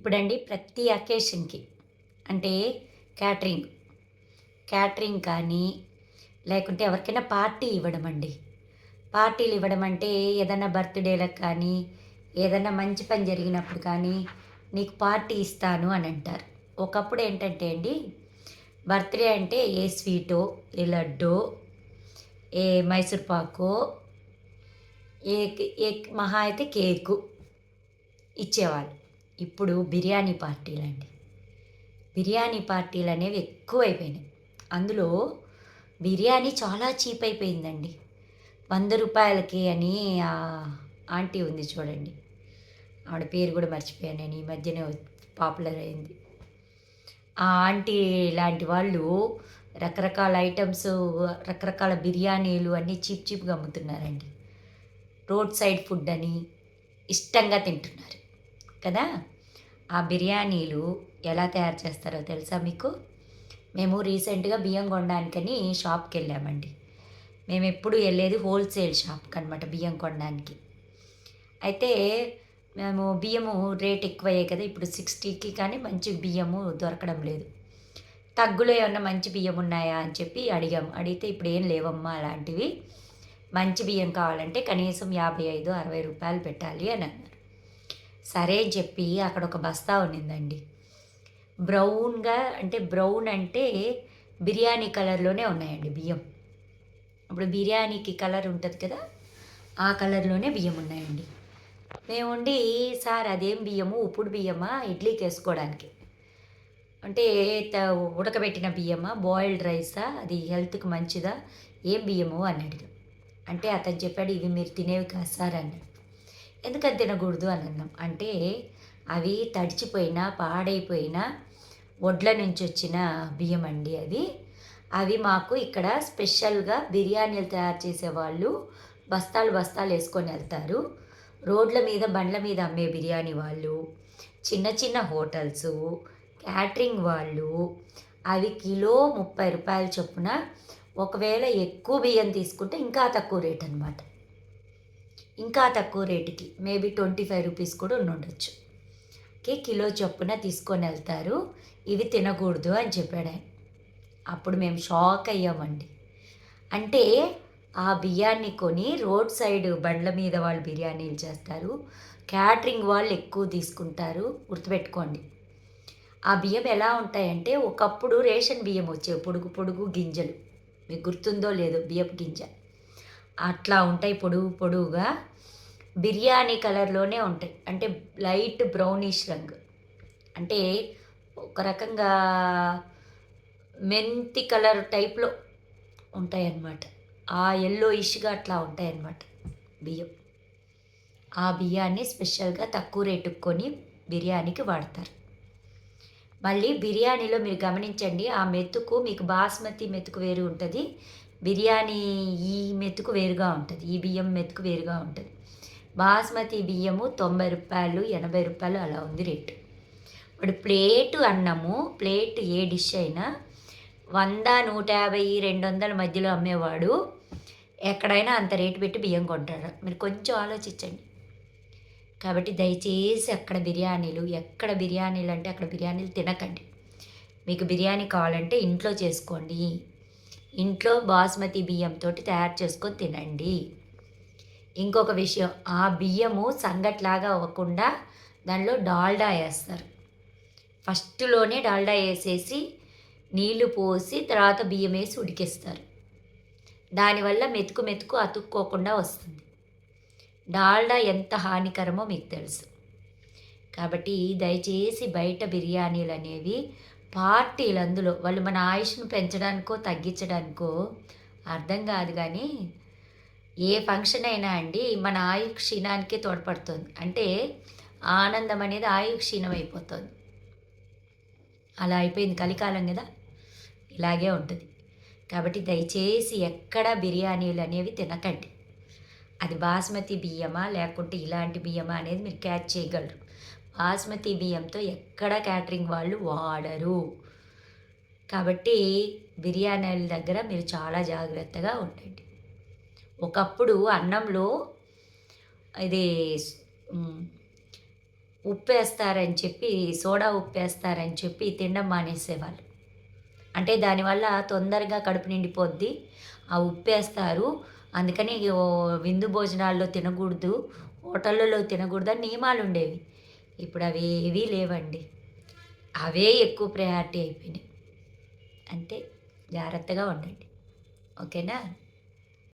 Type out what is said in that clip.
ఇప్పుడండి ప్రతి అకేషన్కి అంటే catering. Catering కానీ లేకుంటే ఎవరికైనా పార్టీ ఇవ్వడం అండి. పార్టీలు ఇవ్వడం అంటే ఏదైనా బర్త్డేలకు కానీ ఏదైనా మంచి పని జరిగినప్పుడు కానీ నీకు పార్టీ ఇస్తాను అని అంటారు. ఒకప్పుడు ఏంటంటే అండి బర్త్డే అంటే ఏ స్వీటో ఏ లడ్డో ఏ మైసూర్ పాకో ఏ ఏ మహా అయితే కేకు ఇచ్చేవాళ్ళు. ఇప్పుడు బిర్యానీ పార్టీలు అండి. బిర్యానీ పార్టీలు అనేవి ఎక్కువైపోయినాయి. అందులో బిర్యానీ చాలా చీప్ అయిపోయిందండి. వంద రూపాయలకి అని ఆంటీ ఉంది చూడండి. ఆవిడ పేరు కూడా మర్చిపోయాను నేను ఈ మధ్యనే పాపులర్ అయింది. ఆ ఆంటీ లాంటి వాళ్ళు రకరకాల ఐటమ్స్ రకరకాల బిర్యానీలు అన్నీ చీప్ చీప్గా అమ్ముతున్నారండి. రోడ్ సైడ్ ఫుడ్ అని ఇష్టంగా తింటున్నారు. కదా? ఆ బిర్యానీలు ఎలా తయారు చేస్తారో తెలుసా మీకు? మేము రీసెంట్గా బియ్యం కొనడానికని షాప్కి వెళ్ళామండి. మేము ఎప్పుడు వెళ్ళేది హోల్సేల్ షాప్కి అనమాట బియ్యం కొనడానికి. అయితే మేము బియ్యము రేట్ ఎక్కువయ్యాయి కదా ఇప్పుడు సిక్స్టీకి కానీ మంచి బియ్యము దొరకడం లేదు. తగ్గులో ఏమన్నా మంచి బియ్యం ఉన్నాయా అని చెప్పి అడిగాము అడిగితే ఇప్పుడు ఏం లేవమ్మా అలాంటివి. మంచి బియ్యం కావాలంటే కనీసం యాభై ఐదు అరవై రూపాయలు పెట్టాలి అని అన్నారు. సరే అని చెప్పి అక్కడ ఒక బస్తా ఉన్నిందండి. బ్రౌన్గా అంటే బ్రౌన్ అంటే బిర్యానీ కలర్లోనే ఉన్నాయండి బియ్యం. ఇప్పుడు బిర్యానీకి కలర్ ఉంటుంది కదా ఆ కలర్లోనే బియ్యం ఉన్నాయండి. మేముండి సార్ అదేం బియ్యము? ఉప్పుడు బియ్యమా? ఇడ్లీకి వేసుకోవడానికి అంటే ఉడకబెట్టిన బియ్యమా? బాయిల్డ్ రైసా? అది హెల్త్కి మంచిదా? ఏం బియ్యము? అని అడిగాం. అంటే అతను చెప్పాడు ఇవి మీరు తినేవి కాదు సార్ అన్నాడు. ఎందుకని తినకూడదు అని అన్నాం. అంటే అవి తడిచిపోయినా పాడైపోయినా వడ్ల నుంచి వచ్చిన బియ్యం అండి అది. అవి మాకు ఇక్కడ స్పెషల్గా బిర్యానీలు తయారు చేసేవాళ్ళు బస్తాలు బస్తాలు వేసుకొని వెళ్తారు. రోడ్ల మీద బండ్ల మీద అమ్మే బిర్యానీ వాళ్ళు చిన్న చిన్న హోటల్స్ క్యాటరింగ్ వాళ్ళు. అవి కిలో ముప్పై రూపాయల చొప్పున ఒకవేళ ఎక్కువ బియ్యం తీసుకుంటే ఇంకా తక్కువ రేట్ అనమాట ఇంకా తక్కువ రేటుకి మేబీ ట్వంటీ ఫైవ్ రూపీస్ కూడా ఉండొచ్చు. కి కిలో చొప్పున తీసుకొని వెళ్తారు. ఇవి తినకూడదు అని చెప్పాడు ఆయన. అప్పుడు మేము షాక్ అయ్యామండి. అంటే ఆ బియ్యాన్ని కొని రోడ్ సైడ్ బండ్ల మీద వాళ్ళు బిర్యానీలు చేస్తారు? క్యాటరింగ్ వాళ్ళు ఎక్కువ తీసుకుంటారు. గుర్తుపెట్టుకోండి. ఆ బియ్యం ఎలా ఉంటాయంటే ఒకప్పుడు రేషన్ బియ్యం వచ్చేవి పొడుగు పొడుగు గింజలు. మీకు గుర్తుందో లేదో బియ్యపు గింజ. అట్లా ఉంటాయి పొడుగు పొడుగుగా బిర్యానీ కలర్లోనే ఉంటాయి. అంటే లైట్ బ్రౌనిష్ రంగు. అంటే ఒక రకంగా మెంతి కలర్ టైప్లో ఉంటాయన్నమాట. ఆ ఎల్లో ఇష్గా అట్లా ఉంటాయన్నమాట బియ్యం. ఆ బియ్యాన్ని స్పెషల్గా తక్కువ రేటుకు కొని బిర్యానీకి వాడతారు. మళ్ళీ బిర్యానీలో మీరు గమనించండి ఆ మెతుకు మీకు బాస్మతి మెతుకు వేరు ఉంటుంది. బిర్యానీ ఈ మెతుకు వేరుగా ఉంటుంది ఈ బియ్యం మెతుకు వేరుగా ఉంటుంది. బాస్మతి బియ్యము తొంభై రూపాయలు ఎనభై రూపాయలు అలా ఉంది రేటు. ఇప్పుడు ప్లేటు అన్నము ప్లేట్ ఏ డిష్ అయినా వంద నూట యాభై రెండు వందల మధ్యలో అమ్మేవాడు ఎక్కడైనా అంత రేటు పెట్టి బియ్యం కొంటాడు. మీరు కొంచెం ఆలోచించండి. కాబట్టి దయచేసి అక్కడ బిర్యానీలు ఎక్కడ బిర్యానీలు అంటే అక్కడ బిర్యానీలు తినకండి. మీకు బిర్యానీ కావాలంటే ఇంట్లో చేసుకోండి. ఇంట్లో బాస్మతి బియ్యంతో తయారు చేసుకొని తినండి. ఇంకొక విషయం ఆ బియ్యము సంగట్లాగా అవ్వకుండా దానిలో డాల్డా వేస్తారు. ఫస్ట్లోనే డాల్డా వేసేసి నీళ్ళు పోసి తర్వాత బియ్యం వేసి ఉడికిస్తారు. దానివల్ల మెతుకు మెతుకు అతుక్కోకుండా వస్తుంది. డాల్డా ఎంత హానికరమో మీకు తెలుసు. కాబట్టి దయచేసి బయట బిర్యానీలు అనేవి పార్టీలు అందులో వాళ్ళు మన ఆయుష్ను పెంచడానికో తగ్గించడానికో అర్థం కాదు కానీ ఏ ఫంక్షన్ అయినా అండి మన ఆయు క్షీణానికే తోడ్పడుతుంది. అంటే ఆనందం అనేది ఆయు క్షీణం అయిపోతుంది. అలా అయిపోయింది కలికాలం కదా. ఇలాగే ఉంటుంది. కాబట్టి దయచేసి ఎక్కడ బిర్యానీలు అనేవి తినకండి. అది బాస్మతి బియ్యమా లేకుంటే ఇలాంటి బియ్యమా అనేది మీరు క్యాచ్ చేయగలరు. బాస్మతి బియ్యంతో ఎక్కడ క్యాటరింగ్ వాళ్ళు వాడరు. కాబట్టి బిర్యానీల దగ్గర మీరు చాలా జాగ్రత్తగా ఉండండి. ఒకప్పుడు అన్నంలో ఇది ఉప్పు ఉప్పేస్తారని చెప్పి సోడా ఉప్పేస్తారని చెప్పి తినడం మానేసేవాళ్ళు. అంటే దానివల్ల తొందరగా కడుపు నిండిపోద్ది. ఆ ఉప్పేస్తారు. అందుకని ఓ విందు భోజనాల్లో తినకూడదు. హోటళ్ళలో తినకూడదు అని నియమాలు ఉండేవి ఇప్పుడు అవి ఏవీ లేవండి. అవే ఎక్కువ ప్రయారిటీ అయిపోయినాయి. అంతే జాగ్రత్తగా ఉండండి. ఓకేనా?